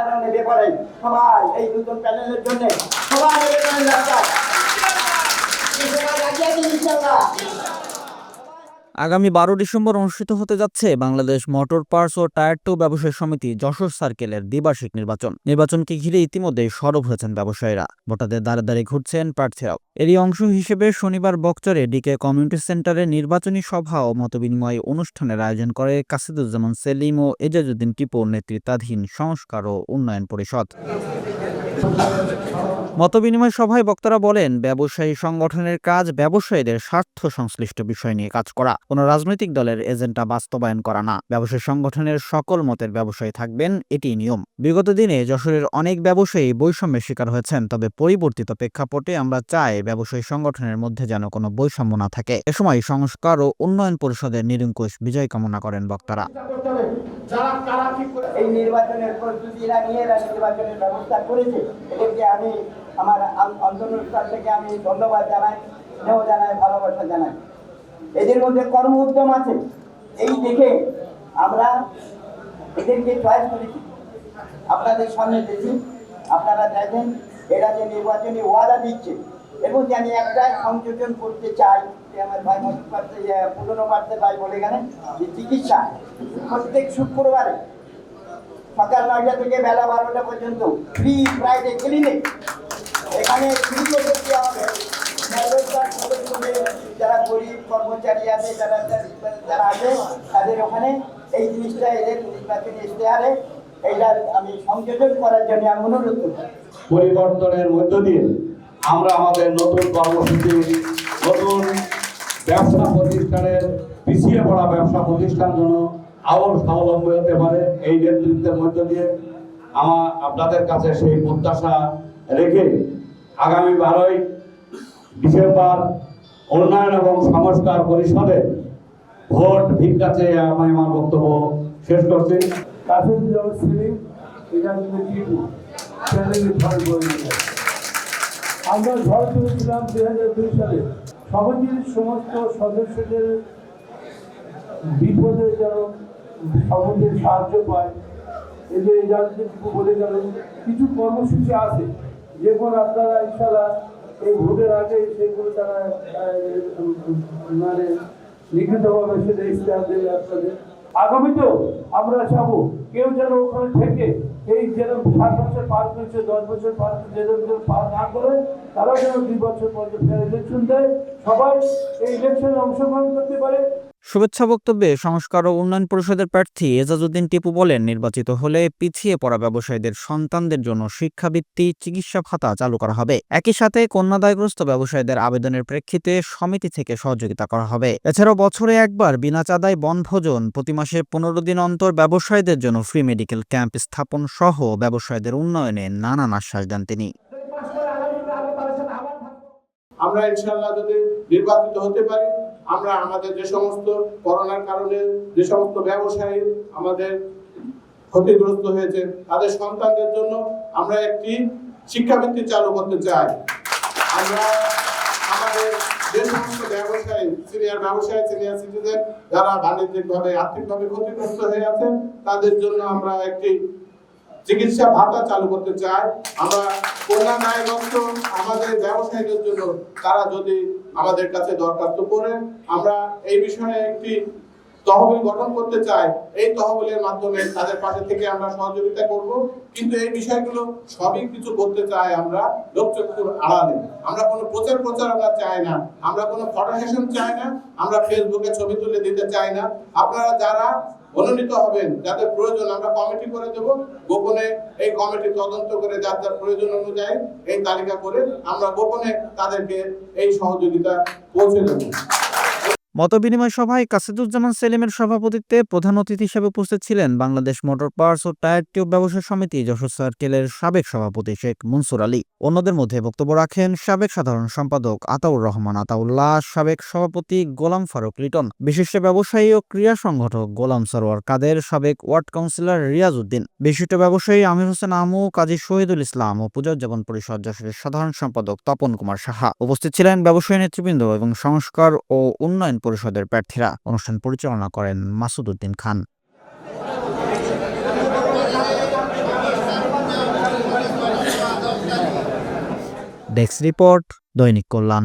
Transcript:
আপনারা নেবে পড়েন সবাই এই নতুন প্যানেলের জন্য সবাই নেবে পড়েন দিন ইনশাল্লাহ। আগামী বারো ডিসেম্বর অনুষ্ঠিত হতে যাচ্ছে বাংলাদেশ মোটর পার্টস ও টায়ার টু ব্যবসায়ী সমিতি যশোর সার্কেলের দ্বিবার্ষিক নির্বাচন। নির্বাচনকে ঘিরে ইতিমধ্যে সরব হয়েছেন ব্যবসায়ীরা। ভোটারদের দ্বারে দ্বারে ঘুরছেন প্রার্থীরাও। এরই অংশ হিসেবে শনিবার বকচরে ডিকে কমিউনিটি সেন্টারে নির্বাচনী সভা ও মতবিনিময় অনুষ্ঠানের আয়োজন করে কাসিদুজ্জামান সেলিম ও এজাজুদ্দিন টিপুর নেতৃত্বাধীন সংস্কার ও উন্নয়ন পরিষদ। মতবিনিময় সভায় বক্তারা বলেন, ব্যবসায়ী সংগঠনের কাজ ব্যবসায়ীদের স্বার্থ সংশ্লিষ্ট বিষয় নিয়ে কাজ করা। কোনো রাজনৈতিক দলের এজেন্ডা বাস্তবায়ন করা না। ব্যবসায়ী সংগঠনের সকল মতের ব্যবসায়ী থাকবেন এটি নিয়ম। বিগত দিনে যশোরের অনেক ব্যবসায়ী বৈষম্যের শিকার হয়েছেন, তবে পরিবর্তিত প্রেক্ষাপটে আমরা চাই ব্যবসায়ী সংগঠনের মধ্যে যেন কোনো বৈষম্য না থাকে। এ সময় সংস্কার ও উন্নয়ন পরিষদের নিরঙ্কুশ বিজয় কামনা করেন বক্তারা। এই নির্বাচনের প্রস্তুতিরা নিয়ে এরা নির্বাচনের ব্যবস্থা করেছে, এদেরকে আমি আমার অন্তরস্থল থেকে আমি ধন্যবাদ জানাই, স্নেহ জানাই, ভালোবাসা জানাই। এদের মধ্যে কর্ম উদ্যম আছে। এই দেখে আমরা এদেরকে চয়েস করেছি। আপনাদের সামনে দেখি, আপনারা দেখেন, এরা যে নির্বাচনী ওয়াদা দিচ্ছে এবং যে আমি একটা সংযোজন করতে চাই আমার ভাই মধু পাত্র পুরনো পাত্রে ভাই বলে গেলেন যে চিকিৎসা প্রত্যেক শুক্রবারে সকাল নয়টা থেকে বেলা বারোটা পর্যন্ত ফ্রি ফ্রাইডে ক্লিনিক এখানে যারা গরিব কর্মচারী আছে, যারা যারা আছে, তাদের ওখানে এই জিনিসটা এদের নির্বাচনী ইশতেহারে এইটা আমি সংযোজন করার জন্য আমি অনুরোধ করছি। পরিবর্তনের মধ্য দিয়ে আমরা আমাদের নতুন কর্মসূচি, নতুন ব্যবসা প্রতিষ্ঠানের পিছিয়ে পড়া ব্যবসা প্রতিষ্ঠান যেন আবার স্বাবলম্বী হতে পারে, এই নেতৃত্বের মধ্য দিয়ে আমার আপনাদের কাছে সেই প্রত্যাশা রেখে আগামী বারোই ডিসেম্বর উন্নয়ন এবং সংস্কার পরিষদে ভোট ভিক্ষা চেয়ে আমি আমার বক্তব্য শেষ করছি। এখান থেকে টিপু চ্যানেলে ঝড় বয়ে দিল আমরা ঝড় তুলেছিলাম দুই হাজার দুই সালে। সমিতির সমস্ত সদস্যদের বিপদে যেন সমিতির সাহায্য পায়। এই যে এজাজকে টিপু বলে গেল, কিছু কর্মসূচি আছে। যেগুলো আপনারা ইনশাল্লাহ এই ভোটের আগে সেগুলো তারা মানে লিখিতভাবে সেটা ইস্তেহার দেবে আপনাদের। আগামীতেও আমরা চাবো কেউ যেন ওখানে থেকে এই যেরকম সাত বছর পার করেছে দশ বছর পার যেরকম পার না করে তারা যেন দুই বছর পর্যন্ত ইলেকশন দেয়, সবাই এই ইলেকশনে অংশগ্রহণ করতে পারে। শুভেচ্ছা বক্তব্যে সংস্কার ও উন্নয়ন পরিষদের প্রার্থী এজাজুদ্দিন টিপু বলেন, নির্বাচিত হলে পিছিয়ে পড়া ব্যবসায়ীদের সন্তানদের জন্য শিক্ষাবৃত্তি, চিকিৎসা ভাতা চালু করা হবে। একই সাথে কন্যাদায়গ্রস্ত ব্যবসায়ীদের আবেদনের প্রেক্ষিতে সমিতি থেকে সহযোগিতা করা হবে। এছাড়াও বছরে একবার বিনা চাঁদায় বনভোজন, প্রতি মাসে পনেরো দিন অন্তর ব্যবসায়ীদের জন্য ফ্রি মেডিকেল ক্যাম্প স্থাপন সহ ব্যবসায়ীদের উন্নয়নে নানান আশ্বাস দেন তিনি। আমরা ইনশাল্লাহ যদি নির্বাচিত হতে পারি আমরা আমাদের যে সমস্ত করোনার কারণে যে সমস্ত ব্যবসায়ী আমাদের ক্ষতিগ্রস্ত হয়েছে, তাদের সন্তানদের জন্য আমরা একটি শিক্ষাবৃত্তি চালু করতে চাই। আমরা আমাদের যে সমস্ত ব্যবসায়ী সিনিয়র ব্যবসায়ী সিনিয়র সিটিজেন যারা বাণিজ্যিকভাবে আর্থিকভাবে ক্ষতিগ্রস্ত হয়ে আছেন, তাদের জন্য আমরা একটি চিকিৎসা ভাতা চালু করতে চাই আমরা কন্যা ন্যায়গ্রস্ত আমাদের ব্যবসায়ীদের জন্য তারা যদি আমাদের কাছে দরখাস্ত করে, আমরা এই বিষয়ে একটি তহবিল গঠন করতে চাই। এই তহবিলের মাধ্যমে তাদের পাশে থেকে আমরা সহযোগিতা করব। কিন্তু এই বিষয়গুলো সবই কিছু করতে চাই আমরা লোকচক্ষুর আড়ালে। আমরা কোনো প্রচার প্রচারণা চাই না। আমরা কোনো ফটো সেশন চাই না। আমরা ফেসবুকে ছবি তুলে দিতে চাই না। আপনারা যারা মনোনীত হবেন। যাদের প্রয়োজন, আমরা কমিটি করে দেব। গোপনে এই কমিটি তদন্ত করে যার যার প্রয়োজন অনুযায়ী এই তালিকা করে আমরা গোপনে তাদেরকে এই সহযোগিতা পৌঁছে দেবো। মতবিনিময় সভায় কাসিদুজ্জামান সেলিমের সভাপতিত্বে প্রধান অতিথি হিসেবে উপস্থিত ছিলেন বাংলাদেশ মোটর পার্টস ও টায়ার টিউব ব্যবসা সমিতি যশোর সার্কেলের সাবেক সভাপতি শেখ মনসুর আলী। অন্যদের মধ্যে বক্তব্য রাখেন সাবেক সাধারণ সম্পাদক আতাউর রহমান আতাউল্লাহ, সাবেক সভাপতি গোলাম ফারুক লিটন, বিশিষ্ট ব্যবসায়ী ও ক্রীড়া সংগঠক গোলাম সরোয়ার কাদের, সাবেক ওয়ার্ড কাউন্সিলর রিয়াজ উদ্দিন বিশিষ্ট ব্যবসায়ী আমির হোসেন আমু, কাজী শহীদুল ইসলাম ও পূজোজ্জাপন পরিষদ যশোরের সাধারণ সম্পাদক তপন কুমার সাহা। উপস্থিত ছিলেন ব্যবসায়ী নেতৃবৃন্দ এবং সংস্কার ও উন্নয়ন পরিষদের প্রার্থীরা অনুষ্ঠান পরিচালনা করেন মাসুদ উদ্দিন খান। Desk report Dainik Kalyan.